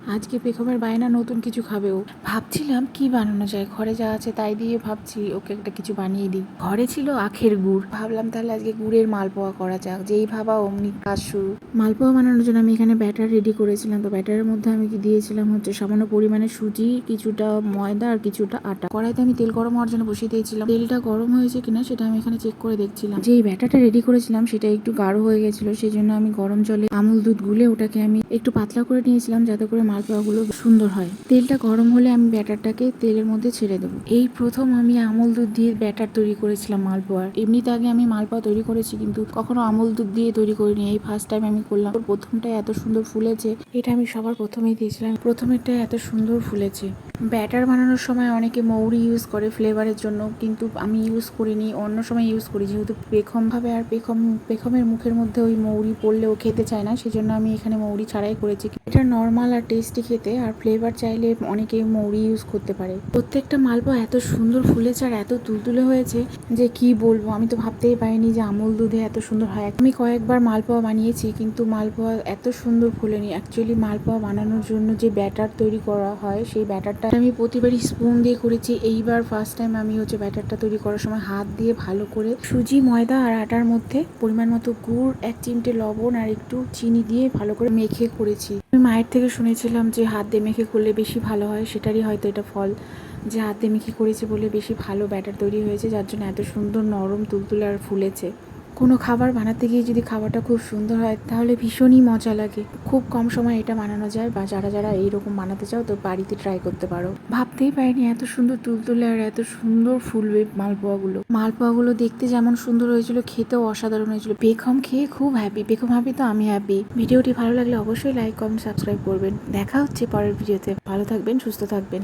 আজকে পেখমের বায়না নতুন কিছু খাবে ও। ভাবছিলাম কি বানানো যায়, ঘরে যা আছে তাই দিয়ে ভাবছি ওকে একটা কিছু বানিয়ে দিই। ঘরে ছিল আখের গুড়। ভাবলাম তাহলে আজকে গুড়ের মালপোয়া করা যাক, যেই ভাবা অমনি কাজ শুরু। মালপোয়া বানানোর জন্য আমি এখানে ব্যাটার রেডি করেছিলাম, তো ব্যাটারের মধ্যে আমি কি দিয়েছিলাম হচ্ছে সামান্য পরিমাণে সুজি, কিছুটা ময়দা আর কিছুটা আটা। কড়াইতে আমি তেল গরম হওয়ার জন্য বসিয়ে দিয়েছিলাম। তেলটা গরম হয়েছে কিনা সেটা আমি এখানে চেক করে দেখছিলাম। যেই ব্যাটারটা রেডি করেছিলাম সেটা একটু গাঢ় হয়ে গেছিল সেই জন্য আমি গরম জলে আমুল দুধ গুলে ওটাকে আমি একটু পাতলা করে নিয়েছিলাম, যাতে করে মালপোয়াগুলো সুন্দর হয়। তেলটা গরম হলে আমি ব্যাটারটাকে তেলের মধ্যে ছেড়ে দেবো। এই প্রথম আমি আমল দুধ দিয়ে ব্যাটার তৈরি করেছিলাম মালপোয়ার। এমনিতে আগে আমি মালপোয়া তৈরি করেছি কিন্তু কখনো আমল দুধ দিয়ে তৈরি করিনি। এই ফার্স্ট টাইম আমি করলাম। প্রথমটা এত সুন্দর ফুলেছে। এটা আমি সবার প্রথমেই দিয়েছিলাম। প্রথমেরটা এত সুন্দর ফুলেছে। ব্যাটার বানানোর সময় অনেকে মৌরি ইউজ করে ফ্লেভারের জন্য, কিন্তু আমি ইউজ করিনি। অন্য সময় ইউজ করি, যেহেতু পেখমভাবে আর পেখম, পেখমের মুখের মধ্যে ওই মৌরি পড়লেও খেতে চায় না, সেজন্য আমি এখানে মৌরি ছাড়াই করেছি। এটা নর্মাল আর টেস্টি খেতে, আর ফ্লেভার চাইলে অনেকে মৌরি ইউজ করতে পারে। প্রত্যেকটা মালপোয়া এত সুন্দর ফুলেছে আর এত তুলতুলে হয়েছে যে কি বলব, আমি তো ভাবতেই পারিনি যে আমুল দুধে এত সুন্দর হয়। আমি কয়েকবার মালপোয়া বানিয়েছি, কিন্তু মালপোয়া এত সুন্দর ফুলেনি। অ্যাকচুয়ালি মালপোয়া বানানোর জন্য যে ব্যাটার তৈরি করা হয়, সেই ব্যাটারটা আমি প্রতিবারই স্পুন দিয়ে করেছি। এইবার ফার্স্ট টাইম আমি হচ্ছে ব্যাটারটা তৈরি করার সময় হাত দিয়ে ভালো করে সুজি, ময়দা আর আটার মধ্যে পরিমাণ মতো গুড়, এক চিমটে লবণ আর একটু চিনি দিয়ে ভালো করে মেখে করেছি। আমি মায়ের থেকে শুনেছিলাম যে হাত দিয়ে মেখে করলে বেশি ভালো হয়, সেটারই হয়তো এটা ফল যে হাত দিয়ে মেখে করেছি বলে বেশি ভালো ব্যাটার তৈরি হয়েছে, যার জন্য এত সুন্দর নরম, তুলতুলে আর ফুলেছে। কোনো খাবার বানাতে গিয়ে যদি খাবারটা খুব সুন্দর হয়, তাহলে ভীষণই মজা লাগে। খুব কম সময় এটা বানানো যায় বা যারা যারা এইরকম বানাতে চাও, তো বাড়িতে ট্রাই করতে পারো। ভাবতেই পারিনি এত সুন্দর তুলতুলে আর এত সুন্দর ফুলবে মালপোয়াগুলো। মালপোয়াগুলো দেখতে যেমন সুন্দর হয়েছিল, খেতেও অসাধারণ হয়েছিল। বেকম খেয়ে খুব হ্যাপি বেকম হ্যাপি তো আমি হ্যাপি ভিডিওটি ভালো লাগলে অবশ্যই লাইক কমেন্ট সাবস্ক্রাইব করবেন। দেখা হচ্ছে পরের ভিডিওতে। ভালো থাকবেন, সুস্থ থাকবেন।